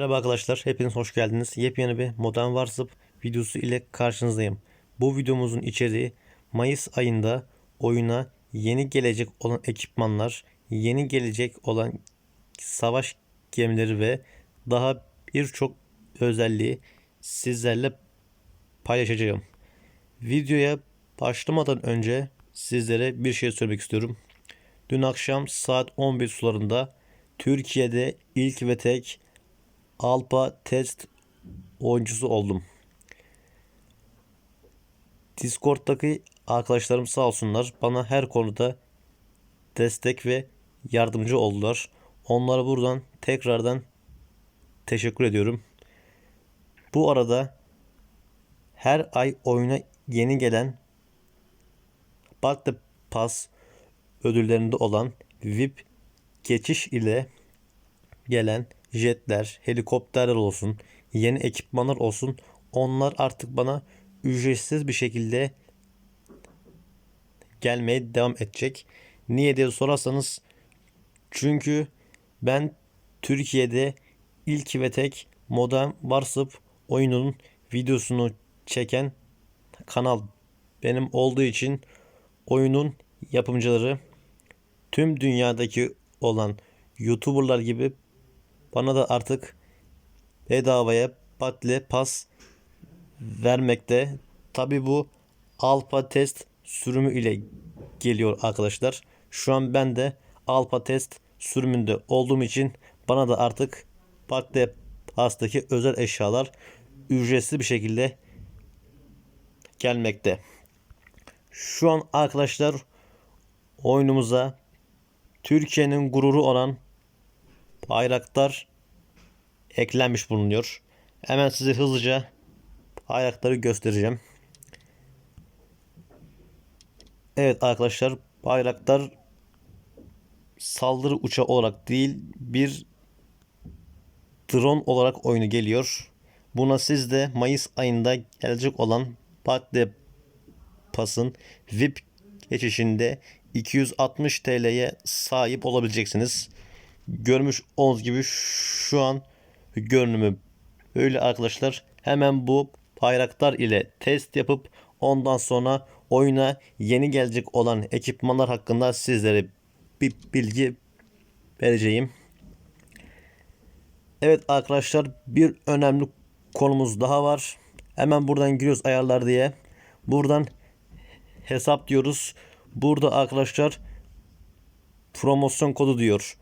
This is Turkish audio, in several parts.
Merhaba arkadaşlar, hepiniz hoş geldiniz. Yepyeni bir Modern Warfare videosu ile karşınızdayım. Bu videomuzun içeriği Mayıs ayında oyuna yeni gelecek olan ekipmanlar, yeni gelecek olan savaş gemileri ve daha birçok özelliği sizlerle paylaşacağım. Videoya başlamadan önce sizlere bir şey söylemek istiyorum. Dün akşam saat 11 sularında Türkiye'de ilk ve tek Alpa test oyuncusu oldum. Discord'daki arkadaşlarım sağ olsunlar bana her konuda destek ve yardımcı oldular. Onlara buradan tekrardan teşekkür ediyorum. Bu arada her ay oyuna yeni gelen Battle Pass ödüllerinde olan VIP geçiş ile gelen jetler, helikopterler olsun, yeni ekipmanlar olsun onlar artık bana ücretsiz bir şekilde gelmeye devam edecek. Niye diye sorarsanız çünkü ben Türkiye'de ilk ve tek Modern Warfare oyunun videosunu çeken kanal benim olduğu için oyunun yapımcıları tüm dünyadaki olan YouTuber'lar gibi bana da artık bedavaya Battle Pass vermekte. Tabi bu Alpha Test sürümü ile geliyor arkadaşlar. Şu an ben de Alpha Test sürümünde olduğum için bana da artık Battle Pass'taki özel eşyalar ücretsiz bir şekilde gelmekte. Şu an arkadaşlar oyunumuza Türkiye'nin gururu olan bayraktar eklenmiş bulunuyor. Hemen size hızlıca bayrakları göstereceğim. Evet arkadaşlar bayraktar saldırı uçağı olarak değil bir drone olarak oyunu geliyor. Buna siz de Mayıs ayında gelecek olan Battle Pass'ın VIP geçişinde 260 TL'ye sahip olabileceksiniz. Görmüş olduğunuz gibi şu an görünümü böyle arkadaşlar. Hemen bu bayraktar ile test yapıp ondan sonra oyuna yeni gelecek olan ekipmanlar hakkında sizlere bir bilgi vereceğim. Evet arkadaşlar bir önemli konumuz daha var. Hemen buradan giriyoruz ayarlar diye. Buradan hesap diyoruz. Burada arkadaşlar promosyon kodu diyor.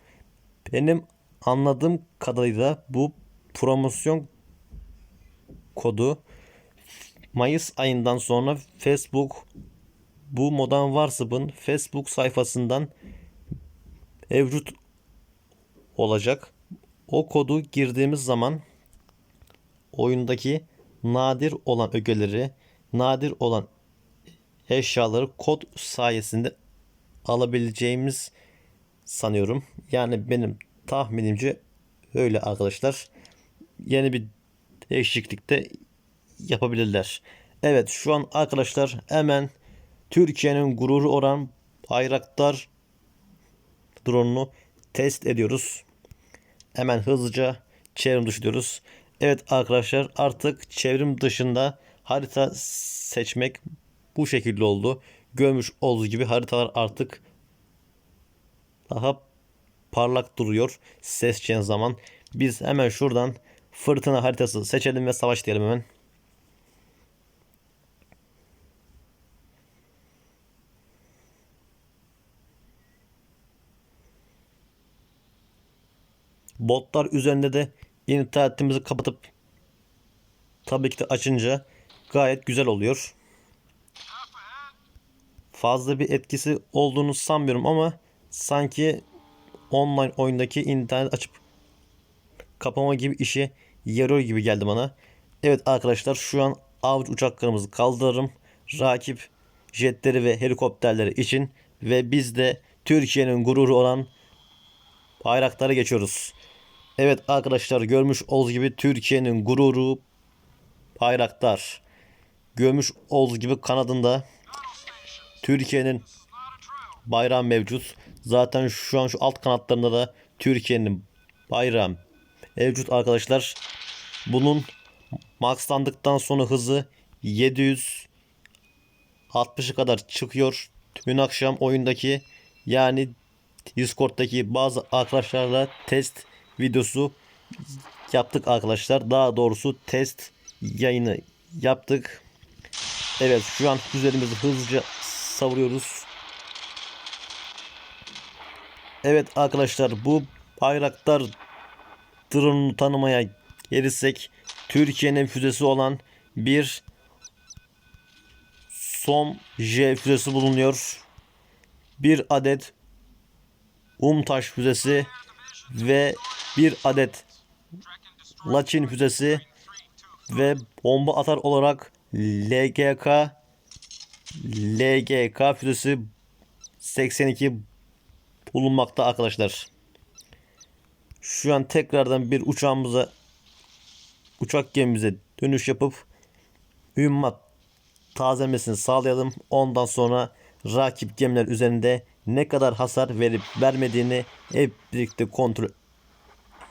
Benim anladığım kadarıyla bu promosyon kodu Mayıs ayından sonra Facebook bu Modern Warsape'ın Facebook sayfasından mevcut olacak. O kodu girdiğimiz zaman oyundaki nadir olan ögeleri, nadir olan eşyaları kod sayesinde alabileceğimiz sanıyorum. Yani benim tahminimce öyle arkadaşlar. Yeni bir değişiklik de yapabilirler. Evet şu an arkadaşlar hemen Türkiye'nin gururu olan Bayraktar drone'unu test ediyoruz. Hemen hızlıca çevrim dışı diyoruz. Evet arkadaşlar artık çevrim dışında harita seçmek bu şekilde oldu. Görmüş olduğu gibi haritalar artık daha parlak duruyor seçeceğin zaman. Biz hemen şuradan fırtına haritası seçelim ve savaş diyelim hemen. Botlar üzerinde de internetimizi kapatıp tabii ki de açınca gayet güzel oluyor. Fazla bir etkisi olduğunu sanmıyorum ama sanki online oyundaki internet açıp kapama gibi işe yarıyor gibi geldi bana. Evet arkadaşlar şu an avcı uçaklarımızı kaldırırım. Rakip jetleri ve helikopterleri için ve biz de Türkiye'nin gururu olan bayraklara geçiyoruz. Evet arkadaşlar görmüş olduğunuz gibi Türkiye'nin gururu bayraktar. Görmüş olduğunuz gibi kanadında Türkiye'nin bayrağı mevcut. Zaten şu an şu alt kanatlarında da Türkiye'nin bayrağı mevcut arkadaşlar. Bunun maxlandıktan sonra hızı 760'ı kadar çıkıyor. Dün akşam oyundaki yani Discord'daki bazı arkadaşlarla test videosu yaptık arkadaşlar. Daha doğrusu test yayını yaptık. Evet şu an füzelerimizi hızlıca savuruyoruz. Evet arkadaşlar bu bayraktar drone'unu tanımaya gelirsek Türkiye'nin füzesi olan bir SOM J füzesi bulunuyor. Bir adet UMTAŞ füzesi ve bir adet Laçin füzesi ve bomba atar olarak LGK LGK füzesi 82 bulunmakta arkadaşlar. Şu an tekrardan bir uçağımıza uçak gemimize dönüş yapıp mühimmat tazelemesini sağlayalım. Ondan sonra rakip gemiler üzerinde ne kadar hasar verip vermediğini hep birlikte kontrol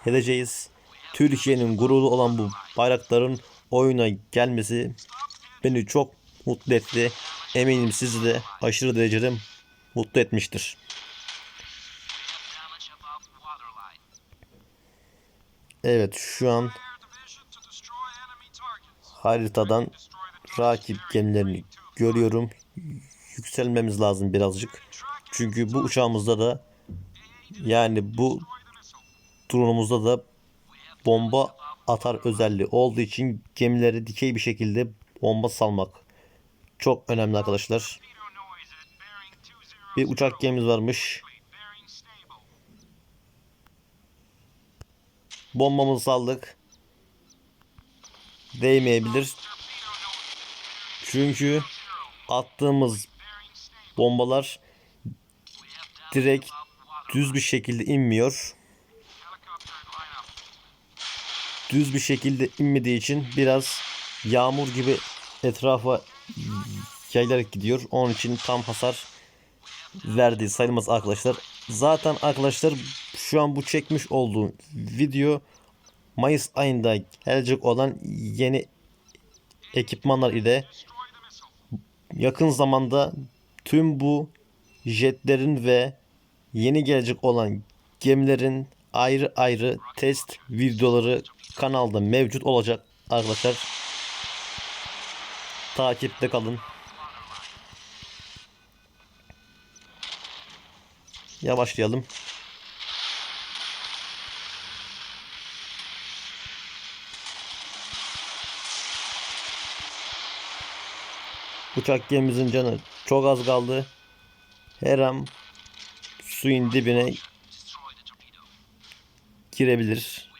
edeceğiz. Türkiye'nin gururu olan bu bayrakların oyuna gelmesi beni çok mutlu etti. Eminim sizi de aşırı derecede mutlu etmiştir. Evet şu an haritadan rakip gemilerini görüyorum. Yükselmemiz lazım birazcık. Çünkü bu uçağımızda da yani bu drone'umuzda da bomba atar özelliği olduğu için gemileri dikey bir şekilde bomba salmak çok önemli arkadaşlar. torpedo noise at bearing 20. Bir uçak gemimiz varmış. Bombamızı saldık. Değmeyebilir. Çünkü attığımız bombalar direkt düz bir şekilde inmiyor. Düz bir şekilde inmediği için biraz yağmur gibi etrafa yaylarak gidiyor. Onun için tam hasar verdiği sayılmaz arkadaşlar. Zaten arkadaşlar şu an bu çekmiş olduğum video Mayıs ayında gelecek olan yeni ekipmanlar ile yakın zamanda tüm bu jetlerin ve yeni gelecek olan gemilerin ayrı ayrı test videoları kanalda mevcut olacak arkadaşlar. Takipte kalın. Yavaşlayalım. Uçak gemimizin canı çok az kaldı. Her an suyun dibine girebilir.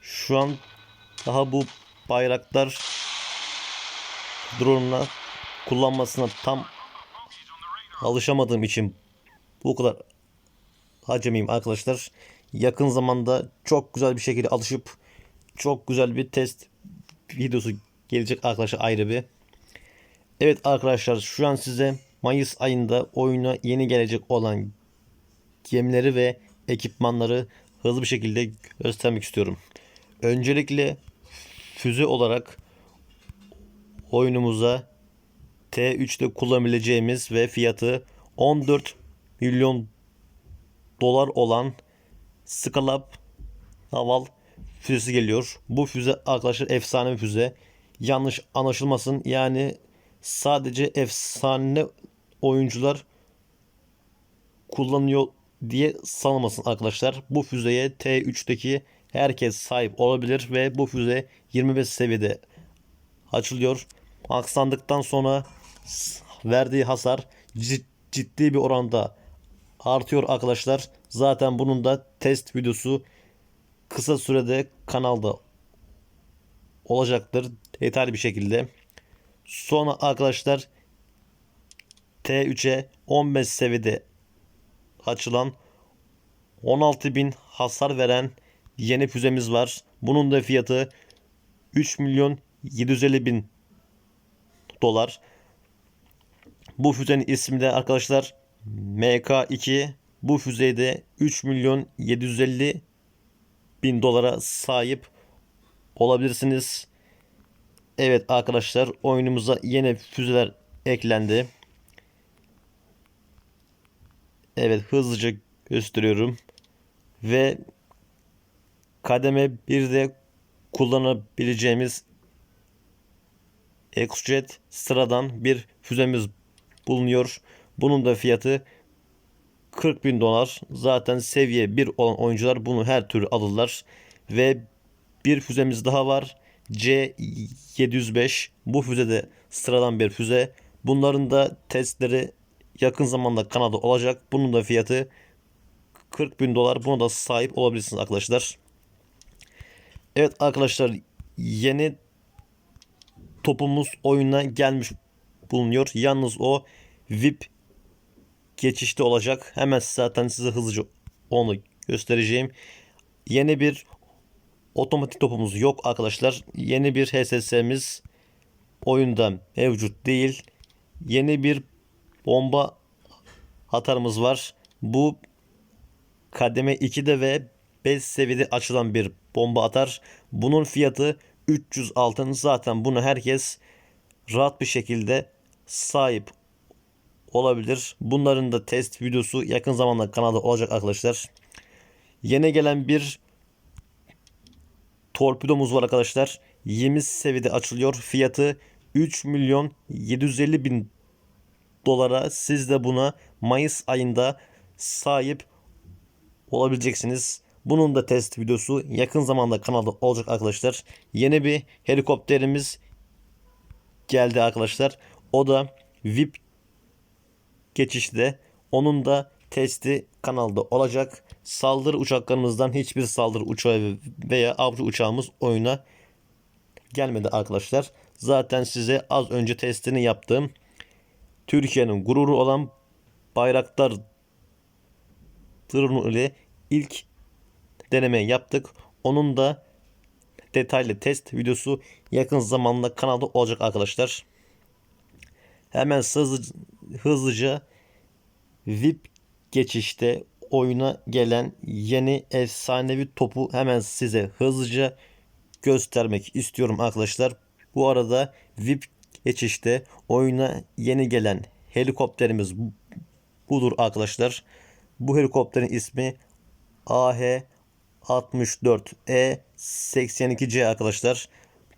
Şu an daha bu bayraktar drone'la kullanmasına tam alışamadığım için bu kadar acemiyim arkadaşlar. Yakın zamanda çok güzel bir şekilde alışıp çok güzel bir test videosu gelecek arkadaşlar ayrı bir. Evet arkadaşlar şu an size Mayıs ayında oyuna yeni gelecek olan gemileri ve ekipmanları hızlı bir şekilde göstermek istiyorum. Öncelikle füze olarak oyunumuza T3'te kullanabileceğimiz ve fiyatı 14 milyon dolar olan Scalab Naval füzesi geliyor. Bu füze arkadaşlar efsane bir füze. Yanlış anlaşılmasın. Yani sadece efsane oyuncular kullanıyor diye sanılmasın arkadaşlar. Bu füzeye T3'teki herkes sahip olabilir ve bu füze 25 seviyede açılıyor. Aksandıktan sonra verdiği hasar cid- ciddi bir oranda artıyor arkadaşlar. Zaten bunun da test videosu kısa sürede kanalda olacaktır. Detaylı bir şekilde. Sonra arkadaşlar T3'e 15 seviyede açılan 16.000 hasar veren yeni füzemiz var. Bunun da fiyatı 3 milyon 750 bin dolar. Bu füzenin ismi de arkadaşlar MK2 bu füzeyde 3 milyon 750 bin dolara sahip olabilirsiniz. Evet arkadaşlar oyunumuza yeni füzeler eklendi. Evet hızlıca gösteriyorum. Ve kademe bir de kullanabileceğimiz Exjet sıradan bir füzemiz bulunuyor. Bunun da fiyatı 40 bin dolar. Zaten seviye 1 olan oyuncular bunu her türlü alırlar. Ve bir füzemiz daha var. C705. Bu füze de sıradan bir füze. Bunların da testleri yakın zamanda kanalda olacak. Bunun da fiyatı 40 bin dolar. Buna da sahip olabilirsiniz arkadaşlar. Evet arkadaşlar yeni topumuz oyuna gelmiş bulunuyor. Yalnız o VIP geçişte olacak. Hemen zaten size hızlıca onu göstereceğim. Yeni bir otomatik topumuz yok arkadaşlar. Yeni bir HSS'miz oyunda mevcut değil. Yeni bir bomba atarımız var. Bu kademe 2'de ve 5 seviyede açılan bir bomba atar. Bunun fiyatı 300 altın. Zaten bunu herkes rahat bir şekilde sahip olabilir. Bunların da test videosu yakın zamanda kanalda olacak arkadaşlar. Yeni gelen bir torpidomuz var arkadaşlar. 20 seviyede açılıyor. Fiyatı 3 milyon 750 bin dolara. Siz de buna Mayıs ayında sahip olabileceksiniz. Bunun da test videosu yakın zamanda kanalda olacak arkadaşlar. Yeni bir helikopterimiz geldi arkadaşlar. O da VIP geçişte. Onun da testi kanalda olacak. Saldırı uçaklarımızdan hiçbir saldırı uçağı veya avcı uçağımız oyuna gelmedi arkadaşlar. Zaten size az önce testini yaptığım Türkiye'nin gururu olan Bayraktar drone ile ilk deneme yaptık. Onun da detaylı test videosu yakın zamanda kanalda olacak arkadaşlar. Hemen hızlı, hızlıca VIP geçişte oyuna gelen yeni efsanevi topu hemen size hızlıca göstermek istiyorum arkadaşlar. Bu arada VIP geçişte oyuna yeni gelen helikopterimiz budur arkadaşlar. Bu helikopterin ismi AH 64E 82C arkadaşlar.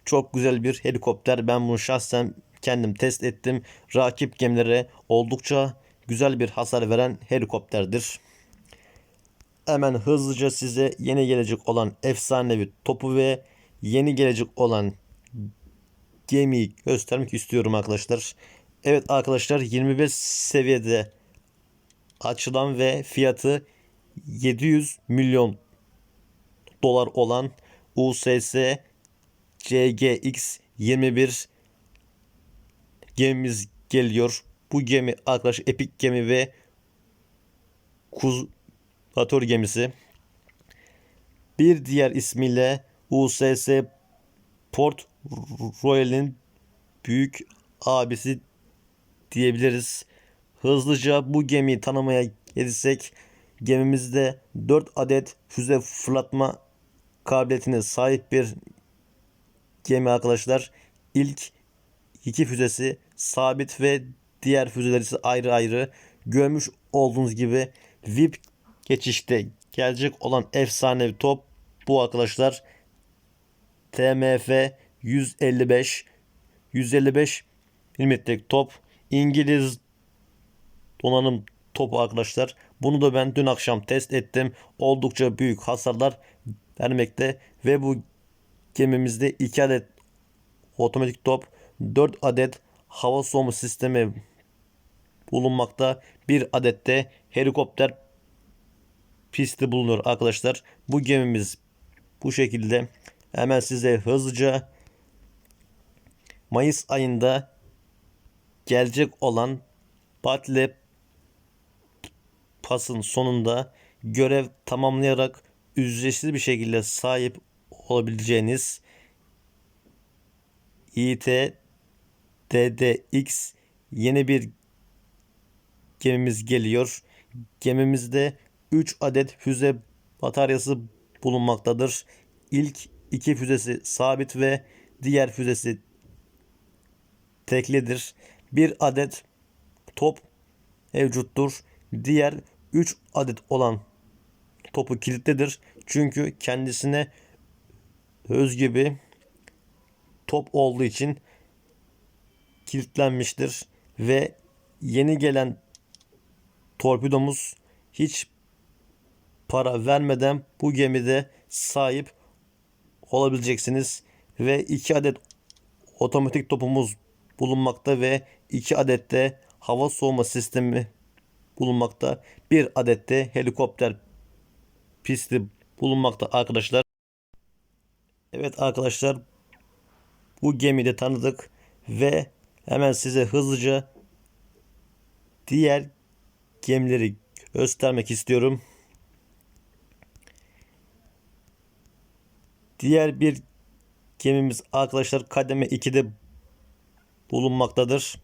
Çok güzel bir helikopter. Ben bunu şahsen kendim test ettim. Rakip gemilere oldukça güzel bir hasar veren helikopterdir. Hemen hızlıca size yeni gelecek olan efsanevi topu ve yeni gelecek olan gemiyi göstermek istiyorum arkadaşlar. Evet arkadaşlar 25 seviyede açılan ve fiyatı 700 milyon dolar olan USS CGX 21 gemimiz geliyor. Bu gemi arkadaş epik gemi ve Kuzator gemisi. Bir diğer ismiyle USS Port Royal'in büyük abisi diyebiliriz. Hızlıca bu gemiyi tanımaya gelirsek gemimizde 4 adet füze fırlatma kabiliyetine sahip bir gemi arkadaşlar. İlk iki füzesi sabit ve diğer füzeler ise ayrı ayrı. Görmüş olduğunuz gibi VIP geçişte gelecek olan efsanevi top bu arkadaşlar. TMF 155 155 milimetrelik top. İngiliz donanım topu arkadaşlar. Bunu da ben dün akşam test ettim. Oldukça büyük hasarlar vermekte ve bu gemimizde 2 adet otomatik top, 4 adet hava soğuma sistemi bulunmakta. Bir adet de helikopter pisti bulunur arkadaşlar. Bu gemimiz bu şekilde. Hemen size hızlıca Mayıs ayında gelecek olan Battle Pass'ın sonunda görev tamamlayarak ücretsiz bir şekilde sahip olabileceğiniz IT DDX yeni bir gemimiz geliyor. Gemimizde 3 adet füze bataryası bulunmaktadır. İlk iki füzesi sabit ve diğer füzesi teklidir. Bir adet top mevcuttur. Diğer 3 adet olan topu kilitlidir. Çünkü kendisine özgü bir top olduğu için kilitlenmiştir ve yeni gelen torpidomuz hiç para vermeden bu gemide sahip olabileceksiniz ve 2 adet otomatik topumuz bulunmakta ve 2 adet de hava soğuma sistemi bulunmakta. Bir adet de helikopter pisti bulunmakta arkadaşlar. Evet arkadaşlar bu gemiyi de tanıdık ve hemen size hızlıca diğer gemileri göstermek istiyorum. Diğer bir gemimiz arkadaşlar kademe 2'de bulunmaktadır.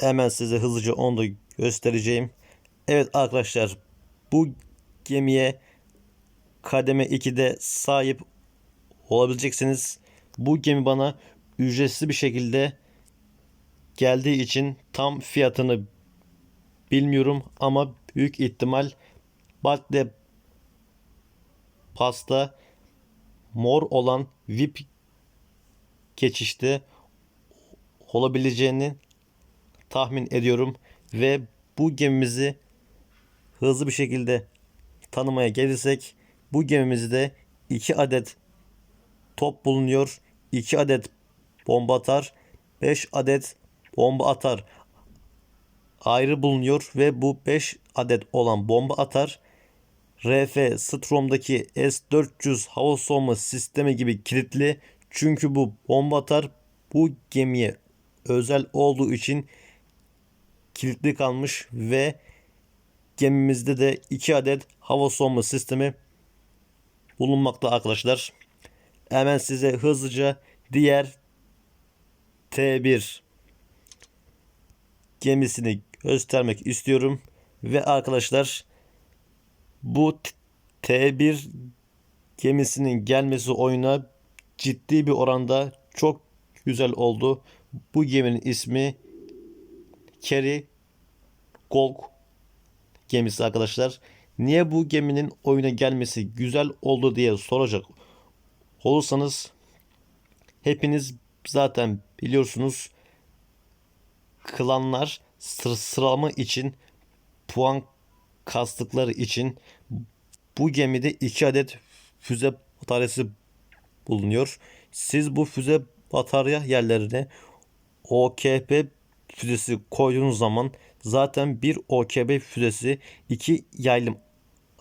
Hemen size hızlıca onu da göstereceğim. Evet arkadaşlar bu gemiye kademe 2'de sahip olabileceksiniz. Bu gemi bana ücretsiz bir şekilde geldiği için tam fiyatını bilmiyorum ama büyük ihtimal Baltle pasta mor olan VIP geçişte olabileceğini tahmin ediyorum ve bu gemimizi hızlı bir şekilde tanımaya gelirsek bu gemimizde 2 adet top bulunuyor. 2 adet bomba atar. 5 adet bomba atar ayrı bulunuyor ve bu 5 adet olan bomba atar RF Strom'daki S-400 hava soğuma sistemi gibi kilitli. Çünkü bu bomba atar bu gemiye özel olduğu için kilitli kalmış ve gemimizde de 2 adet hava soğuma sistemi bulunmakta arkadaşlar. Hemen size hızlıca diğer T1 gemisini göstermek istiyorum. Ve arkadaşlar bu T1 gemisinin gelmesi oyuna ciddi bir oranda çok güzel oldu. Bu geminin ismi Kerry Golk gemisi arkadaşlar. Niye bu geminin oyuna gelmesi güzel oldu diye soracak olursanız hepiniz zaten biliyorsunuz klanlar sır sıralama için puan kastıkları için bu gemide 2 adet füze bataryası bulunuyor. Siz bu füze batarya yerlerine OKP füzesi koyduğunuz zaman zaten bir OKB füzesi iki yaylım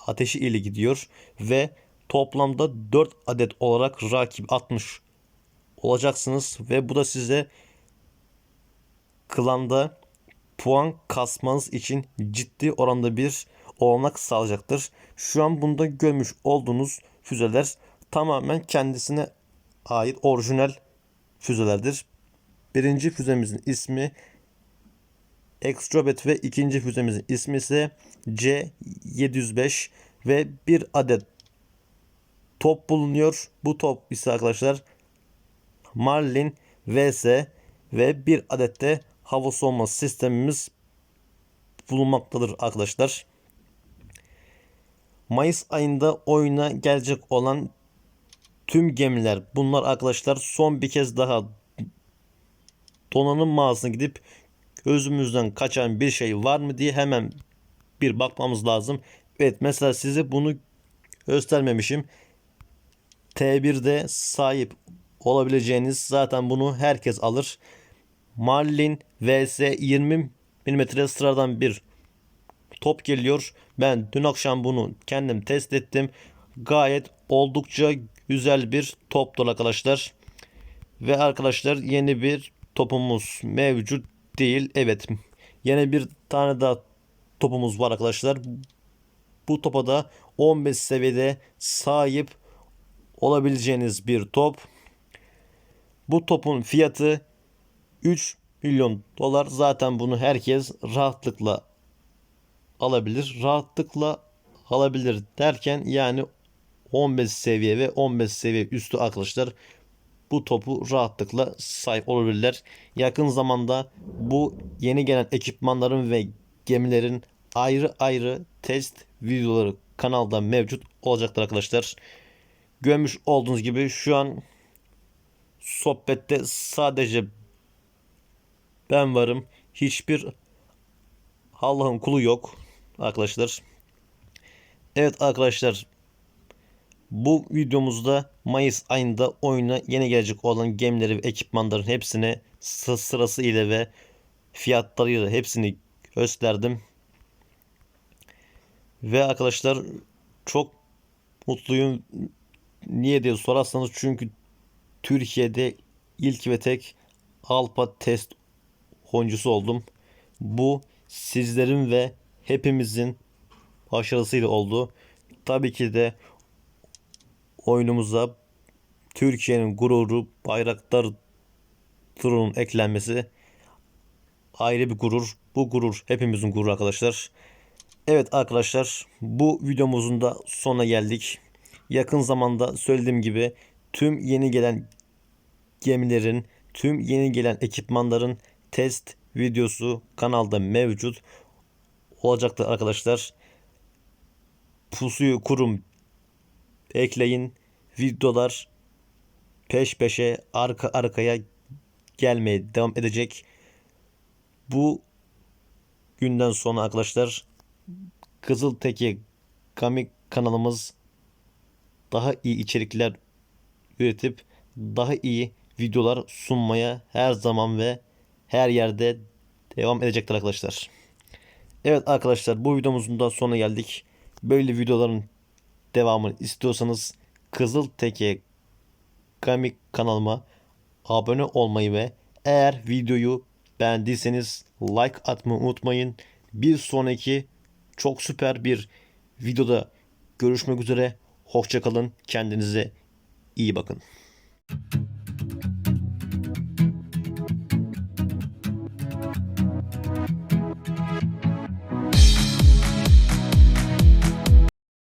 ateşi ile gidiyor ve toplamda 4 adet olarak rakip atmış olacaksınız ve bu da size klanda puan kasmanız için ciddi oranda bir olanak sağlayacaktır. Şu an bunda görmüş olduğunuz füzeler tamamen kendisine ait orijinal füzelerdir. Birinci füzemizin ismi Extrobet ve ikinci füzemizin ismi ise C705 ve bir adet top bulunuyor. Bu top ise arkadaşlar Marlin VS ve bir adet de hava soğuma sistemimiz bulunmaktadır arkadaşlar. Mayıs ayında oyuna gelecek olan tüm gemiler bunlar arkadaşlar son bir kez daha donanım mağazasına gidip gözümüzden kaçan bir şey var mı diye hemen bir bakmamız lazım. Evet mesela size bunu göstermemişim. T1'de sahip olabileceğiniz zaten bunu herkes alır. Marlin VS 20 mm sıradan bir top geliyor. Ben dün akşam bunu kendim test ettim. Gayet oldukça güzel bir toptur arkadaşlar. Ve arkadaşlar yeni bir topumuz mevcut değil. Evet. Yeni bir tane daha topumuz var arkadaşlar. Bu topa da 15 seviyede sahip olabileceğiniz bir top. Bu topun fiyatı 3 milyon dolar zaten bunu herkes rahatlıkla alabilir. Rahatlıkla alabilir derken yani 15 seviye ve 15 seviye üstü arkadaşlar bu topu rahatlıkla sahip olabilirler. Yakın zamanda bu yeni gelen ekipmanların ve gemilerin ayrı ayrı test videoları kanalda mevcut olacaktır arkadaşlar. Görmüş olduğunuz gibi şu an sohbette sadece ben varım. Hiçbir Allah'ın kulu yok arkadaşlar. Evet arkadaşlar bu videomuzda Mayıs ayında oyuna yeni gelecek olan gemileri ve ekipmanların hepsine sı- sırası ile ve fiyatlarıyla hepsini gösterdim. Ve arkadaşlar çok mutluyum. Niye diye sorarsanız çünkü Türkiye'de ilk ve tek Alpa test oyuncusu oldum. Bu sizlerin ve hepimizin başarısıyla oldu. Tabii ki de oyunumuza Türkiye'nin gururu Bayraktar Drone'un eklenmesi ayrı bir gurur. Bu gurur hepimizin gururu arkadaşlar. Evet arkadaşlar bu videomuzun da sonuna geldik. Yakın zamanda söylediğim gibi tüm yeni gelen gemilerin, tüm yeni gelen ekipmanların test videosu kanalda mevcut olacaktır arkadaşlar. Pusuyu kurum ekleyin. Videolar peş peşe arka arkaya gelmeye devam edecek. Bu günden sonra arkadaşlar Kızılteki Kamik kanalımız daha iyi içerikler üretip daha iyi videolar sunmaya her zaman ve her yerde devam edecektir arkadaşlar. Evet arkadaşlar bu videomuzun da sonuna geldik. Böyle videoların devamını istiyorsanız Kızılteke Kamik kanalıma abone olmayı ve eğer videoyu beğendiyseniz like atmayı unutmayın. Bir sonraki çok süper bir videoda görüşmek üzere. Hoşçakalın. Kendinize iyi bakın.